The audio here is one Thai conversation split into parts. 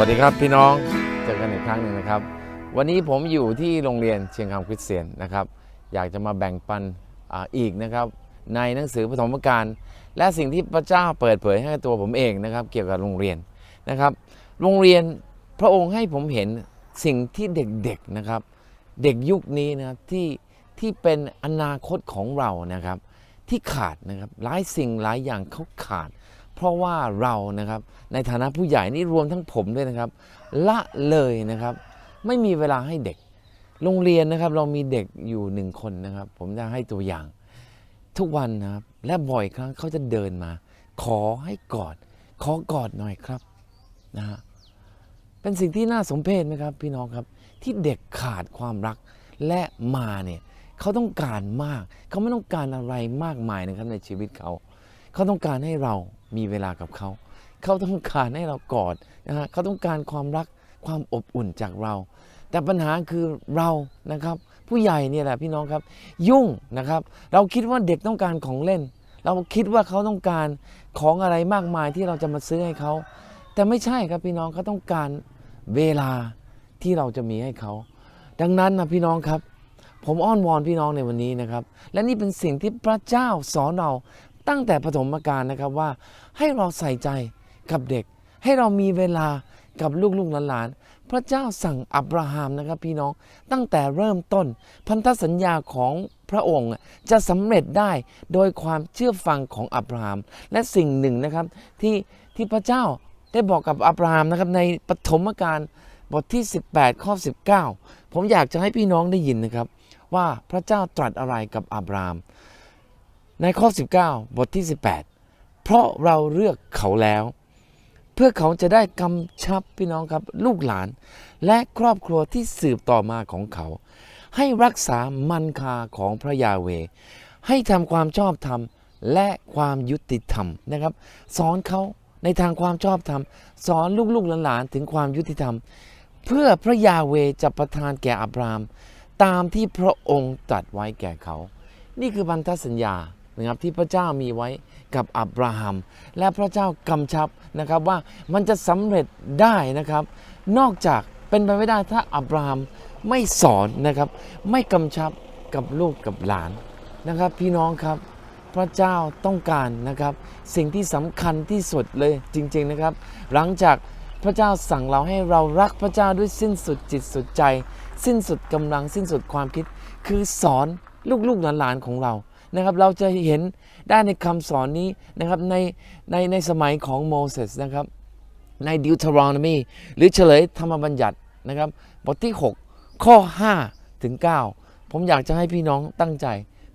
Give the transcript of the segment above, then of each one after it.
วัสดีครับพี่น้องเจอกันอีกครั้งหนึ่งนะครับ วันนี้ผมอยู่ที่โรงเรียนเชียงคำคริสเตียนนะครับ อยากจะมาแบ่งปันออีกนะครับ ในหนังสือปฐมกาลและสิ่งที่พระเจ้าเปิดเผยให้ตัวผมเองนะครับ เกี่ยวกับโรงเรียนนะครับ โรงเรียนพระองค์ให้ผมเห็นสิ่งที่เด็กๆนะครับ เด็กยุคนี้นะครับที่ที่เป็นอนาคตของเรานะครับ ที่ขาดนะครับหลายสิ่งหลายอย่างเขาขาด เพราะว่าเรานะครับในฐานะผู้ใหญ่นี่รวมทั้งผมด้วยนะครับ ละเลยนะครับ ไม่มีเวลาให้เด็ก โรงเรียนนะครับ เรามีเด็กอยู่หนึ่งคนนะครับ ผมจะให้ตัวอย่าง ทุกวันนะครับ และบ่อยครั้งเขาจะเดินมา ขอให้กอด ขอกอดหน่อยครับนะฮะเป็นสิ่งที่น่าสมเพชไหมครับ พี่น้องครับ ที่เด็กขาดความรักและมาเนี่ยเขาต้องการมาก เขาไม่ต้องการอะไรมากมายนะครับในชีวิตเขา เขาต้องการให้เรา มีเวลากับเขา เขาต้องการให้เรากอดนะฮะเขาต้องการความรักความอบอุ่นจากเรา แต่ปัญหาคือเรานะครับ ผู้ใหญ่เนี่ยแหละพี่น้องครับ ยุ่งนะครับ เราคิดว่าเด็กต้องการของเล่น เราคิดว่าเขาต้องการของอะไรมากมายที่เราจะมาซื้อให้เขา แต่ไม่ใช่ครับพี่น้องเขาต้องการเวลาที่เราจะมีให้เขา ดังนั้นนะพี่น้องครับผมอ้อนวอนพี่น้องในวันนี้นะครับ และนี่เป็นสิ่งที่พระเจ้าสอนเรา ตั้งแต่ปฐมกาลนะครับว่า ให้เราใส่ใจกับเด็ก ให้เรามีเวลากับลูกๆหลานๆพระเจ้าสั่งอับราฮัมนะครับพี่น้องตั้งแต่เริ่มต้น พันธสัญญาของพระองค์จะสำเร็จได้โดยความเชื่อฟังของอับราฮัมและสิ่งหนึ่งนะครับที่ที่พระเจ้าได้บอกกับอับราฮัมนะครับในปฐมกาลบทที่ 18 ข้อ 19 ผมอยากจะให้พี่น้องได้ยินนะครับ ว่าพระเจ้าตรัสอะไรกับอับราม ในข้อ 19 บทที่ 18 เพราะเราเลือกเขาแล้ว เพื่อเขาจะได้กำชับพี่น้องครับลูกหลาน และครอบครัวที่สืบต่อมาของเขา ให้รักษามันคาของพระยาเว ให้ทำความชอบธรรมและความยุติธรรมนะครับ สอนเขาในทางความชอบธรรม สอนลูกๆหลานๆถึงความยุติธรรม เพื่อพระยาเวจะประทานแก่อับราม ตามที่พระองค์ตรัสไว้แก่เขา นี่คือพันธสัญญา นะครับที่พระเจ้ามีไว้กับอับราฮัม และพระเจ้ากำชับนะครับว่ามันจะสำเร็จได้นะครับ นอกจากเป็นไปไม่ได้ถ้าอับราฮัมไม่สอนนะครับไม่กำชับกับลูกกับหลานนะครับพี่น้องครับพระเจ้าต้องการนะครับ สิ่งที่สำคัญที่สุดเลยจริงๆนะครับ หลังจากพระเจ้าสั่งเราให้เรารักพระเจ้าด้วยสิ้นสุดจิตสุดใจ สิ้นสุดกำลังสิ้นสุดความคิด คือสอนลูกๆหลานๆของเรา นะครับเราจะเห็นได้ในคำสอนนี้นะครับในในในสมัยของโมเสสนะครับในดิวทรอนมีหรือเฉลยธรรมบัญญัตินะครับบทที่ 6 ข้อ 5 ถึง 9 ผมอยากจะให้พี่น้องตั้งใจ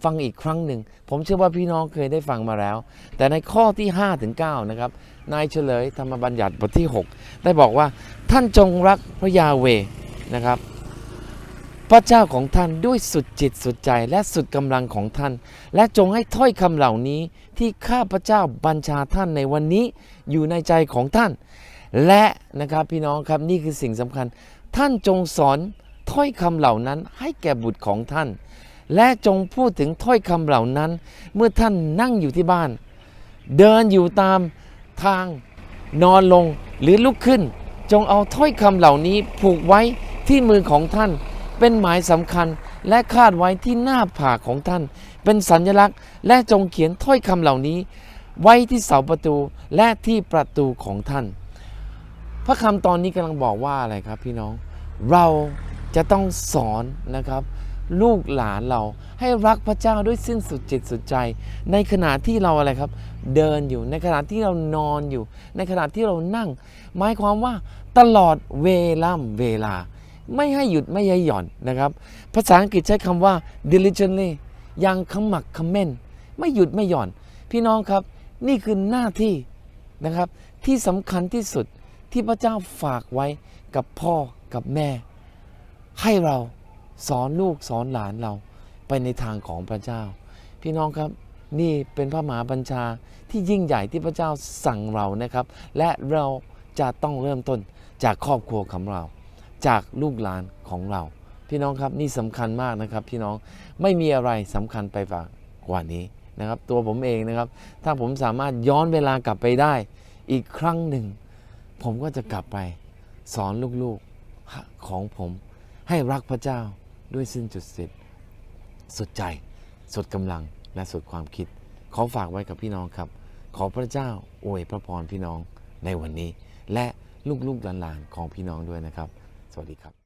ฟังอีกครั้งหนึ่ง ผมเชื่อว่าพี่น้องเคยได้ฟังมาแล้ว แต่ในข้อที่ 5 ถึง 9 นะครับนายเฉลยธรรมบัญญัติบทที่ 6 ได้บอกว่าท่านจงรักพระยาเวนะครับ ระเจ้าของท่านด้วยสุดจิตสุดใจและสุดกำลังของท่าน และจงให้ถ้อยคำเหล่านี้ที่ข้าพระเจ้าบัญชาท่านในวันนี้อยู่ในใจของท่าน และนะครับพี่น้องครับนี่คือสิ่งสำคัญ ท่านจงสอนถ้อยคำเหล่านั้นให้แก่บุตรของท่าน และจงพูดถึงถ้อยคำเหล่านั้น เมื่อท่านนั่งอยู่ที่บ้าน เดินอยู่ตามทางนอนลงหรือลุกขึ้น จงเอาถ้อยคำเหล่านี้ผูกไว้ที่มือของท่าน เป็นหมายสำคัญและคาดไว้ที่หน้าผากของท่าน เป็นสัญลักษณ์และจงเขียนถ้อยคำเหล่านี้ ไว้ที่เสาประตูและที่ประตูของท่าน พระคำตอนนี้กำลังบอกว่าอะไรครับพี่น้อง เราจะต้องสอนนะครับ ลูกหลานเราให้รักพระเจ้าด้วยสิ้นสุดจิตสุดใจ ในขณะที่เราอะไรครับ เดินอยู่ในขณะที่เรานอนอยู่ ในขณะที่เรานั่ง หมายความว่าตลอดเวล่ำเวลา ไม่ให้หยุดไม่ให้หย่อนนะครับ ภาษาอังกฤษใช้คำว่า diligently อยังขมักขม้น ไม่หยุดไม่หย่อน พี่น้องครับ นี่คือหน้าที่นะครับ ที่สำคัญที่สุดที่พระเจ้าฝากไว้กับพ่อกับแม่ ให้เราสอนลูกสอนหลานเราไปในทางของพระเจ้า พี่น้องครับนี่เป็นพระมหาบัญชาที่ยิ่งใหญ่ที่พระเจ้าสั่งเรานะครับ และเราจะต้องเริ่มต้นจากครอบครัวของเรา จากลูกหลานของเรา พี่น้องครับนี่สำคัญมากนะครับพี่น้องไม่มีอะไรสำคัญไปกว่านี้นะครับ ตัวผมเองนะครับ ถ้าผมสามารถย้อนเวลากลับไปได้อีกครั้งหนึ่ง ผมก็จะกลับไปสอนลูกๆของผม ให้รักพระเจ้าด้วยสิ้นจุดสิ้นสุดใจ สุดกำลังและสุดความคิด ขอฝากไว้กับพี่น้องครับ ขอพระเจ้าอวยพระพรพี่น้องในวันนี้ และลูกๆหลานๆของพี่น้องด้วยนะครับ สวัสดีครับ